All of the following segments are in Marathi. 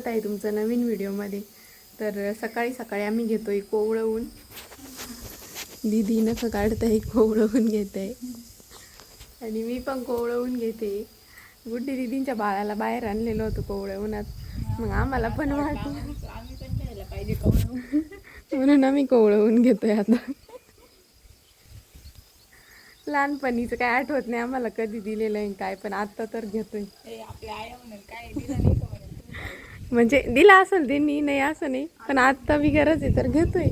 स्वागत आहे तुमचं नवीन व्हिडिओमध्ये. तर सकाळी सकाळी आम्ही घेतो आहे कोवळवून. दिदी नखं काढताय कोवळवून घेत आहे आणि मी पण कोवळवून घेते. गुड्डी दिदींच्या बाळाला बाहेर आणलेलो होतो कोवळवूनात मग आम्हाला पण वाटलं. म्हणून आम्ही कोवळवून घेतोय आता. लहानपणीचं काय आठवत नाही आम्हाला कधी दिलेलं आहे काय पण आता तर घेतोय. आपल्या आया म्हणून काय दिलं नाही का म्हणेल तुम्ही काय? म्हणजे दिला असेल त्यांनी नाही असं नाही पण आत्ता बी गरज आहे तर घेतोय.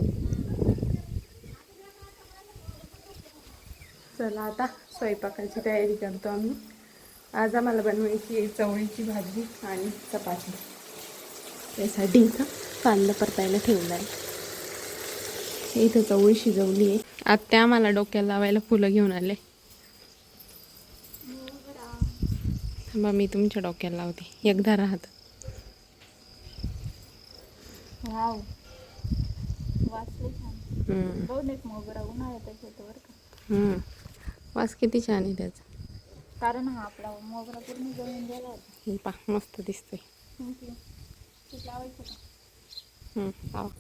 चला आता स्वयंपाकाची तयारी करतो आम्ही. आज आम्हाला बनवायची आहे चवळीची भाजी आणि चपाती. त्यासाठी इथं कांदा परतायला ठेवला आहे. इथं चवळी शिजवली आहे. आत्या आम्हाला डोक्याला लावायला फुलं घेऊन आले. थांबा मी तुमच्या डोक्याला लावते. एकदा राहतात वाव. वाचले छान. हम्म. दोन एक मोगरा उन्हाळ्यात येतो बरं का. हम्म. वास किती छान आहे त्याचा. कारण हा आपला मोगरा पूर्ण जळून गेला होता. हे पा मस्त दिसतंय. लावायचं का? हम्म, लावा.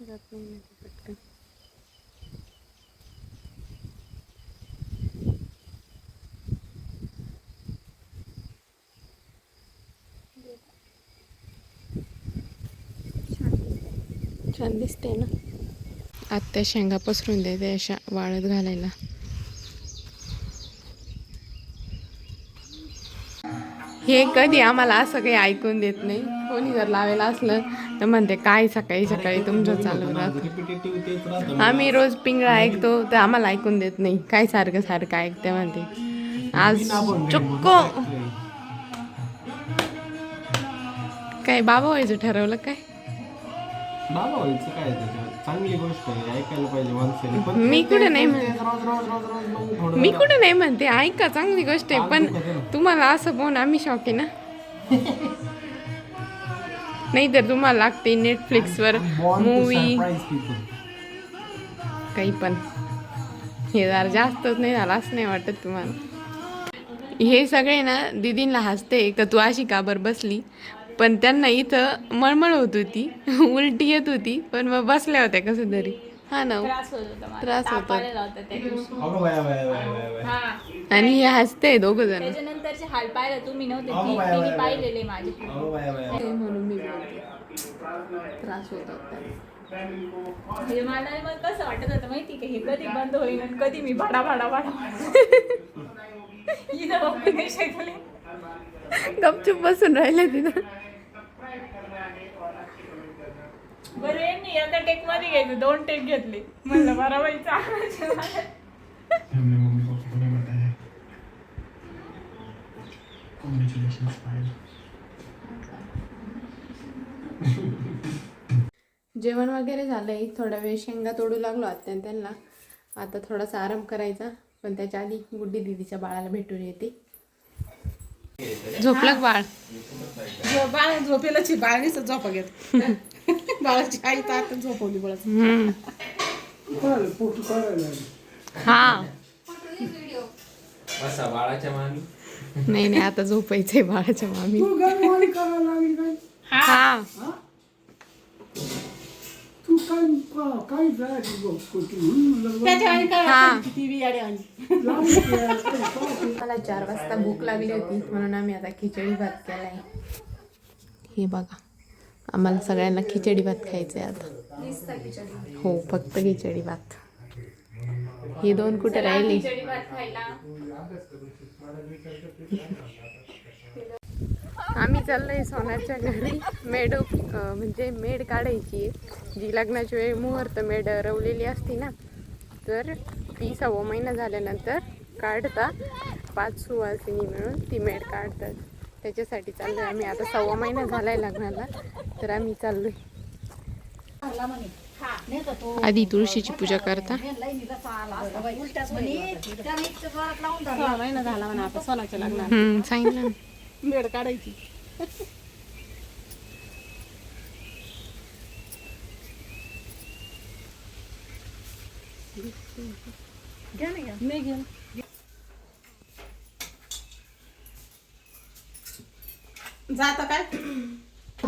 जात नाही ना ते पटकन. छान दिसते ना. आत्ता शेंगा पसरून द्यायच्या अशा वाळत घालायला. हे कधी आम्हाला असं काही ऐकून देत नाही. कोणी जर लावायला असलं तर म्हणते काय सकाळी सकाळी तुमचं चालू राहतं? आम्ही रोज पिंगळा ऐकतो तर आम्हाला ऐकून देत नाही. काय सारखं सारखं ऐकते म्हणते. आज चुक्को. काय बाबा व्हायचं ठरवलं काय? व्हायचं काय त्याच्यात? चांगली गोष्ट आहे ऐकायला पाहिजे माणसाने. पण मी कुठे नाही म्हण तेच रोज रोज रोज रोज मग थोडं मी कुठे नाही म्हणते ऐका चांगली गोष्ट आहे. पण तुम्हाला असं पाहून आम्ही शॉक आहे ना? नाही तर तुम्हाला लागते नेटफ्लिक्सवर मूवी. काही पण. हे जरा जास्तच नाही झालं असं नाही वाटत तुम्हाला. हे सगळे ना दिदींना हसते का तू अशी काबर बसली. पण त्यांना इथं मळमळ होत होती. उलटी येत होती पण मग बसल्या होत्या कसं तरी. हा ना. त्रास होत बाया. हा. आणि हे हसते दोघ जण. त्याच्यानंतरचे हाल पाहिलं तुम्ही नव्हते. पाहिलेले माझे बाया. म्हणून मी बोलते. त्रास होत होता. म्हणजे मला मग कसं वाटत होतं माहिती का? हे कधी बंद होईल आणि कधी मी भाडा भाडा भाडा. गपचूप बसून राहिले तिथं. बरं यांनी एका टेकमध्ये घ्यायचं दोन टेक घेतले. म्हणलं बरं पाहिजे जेवण वगैरे झालंय. थोडा वेळ शेंगा तोडू लागलो आत्या त्यांना. आता थोडासा आराम करायचा. पण त्याच्या आधी गुड्डी दिदीच्या बाळाला भेटून येते. झोपलं बाळ? बाळ झोपेलाची बाळणीच झोपा घेत. बाळाची आई तर आता झोपवली हम्म. हा. असा बाळाच्या मामी? नाही नाही आता झोपायचंय बाळाच्या मामी. हा. त्याच्या काय हा. मला चार वाजता भूक लागली होती म्हणून आम्ही आता खिचडी भात केलाय. हे बघा. आम्हाला सगळ्यांना खिचडी भात खायचंय आता. हो फक्त खिचडी भात. हे दोन कुठे राहिले? आम्ही चाललोय सोनाच्या घरी. मेड म्हणजे मेड काढायची. आहे जी लग्नाची वेळ मुहूर्त मेड रवलेली असती ना तर ती सव्वा महिना झाल्यानंतर काढता. पाच सुवासिनी मिळून ती मेड काढतात. त्याच्यासाठी चाललोय आम्ही. आता सव्वा महिना झालाय लग्नाला. तर आम्ही चाललोय. आधी तुळशीची पूजा करता. महिना झाला म्हणा आता सोनाच्या लग्नात हम्म, सांगितलं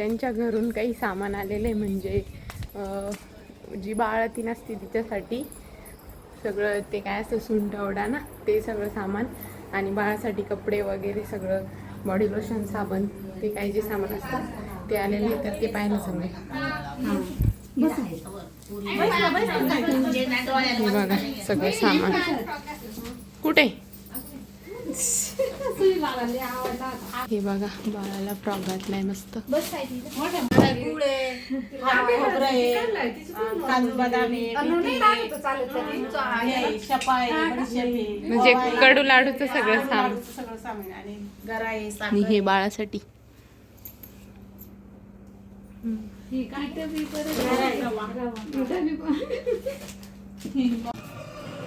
त्यांच्या घरून काही सामान आलेलं आहे म्हणजे जी बाळातीन असते तिच्यासाठी सगळं ते काय असतं सुंठवडा ना ते सगळं सामान आणि बाळासाठी कपडे वगैरे सगळं बॉडी लोशन साबण ते काही जे सामान असतं ते आलेले आहे, तर ते पाहायला सगळे बघा सगळं सामान. कुठे? हे बघा बाळाला फ्रॉक घातलाय मस्त. हे म्हणजे कडू लाडूचं सगळं सामान. लाडूचं सगळं सामान आणि हे बाळासाठी.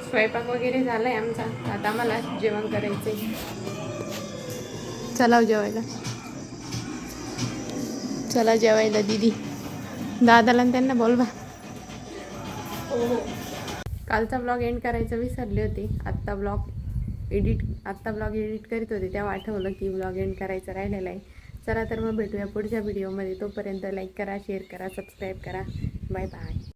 स्वयंपाक वगैरे झालाय आमचा. आता आम्हाला जेवण करायचंय. चला जेवायला. चला जेवायला दीदी. दादाला आणि त्यांना बोलवा. कालचा ब्लॉग एंड करायचं विसरले होते. आत्ता ब्लॉग एडिट आत्ता ब्लॉग एडिट करीत होते तेव्हा आठवलं की ब्लॉग एंड करायचं राहिलेलं आहे. चला तर मग भेटूया पुढच्या व्हिडिओमध्ये तोपर्यंत लाईक करा शेअर करा सबस्क्राईब करा. Bye bye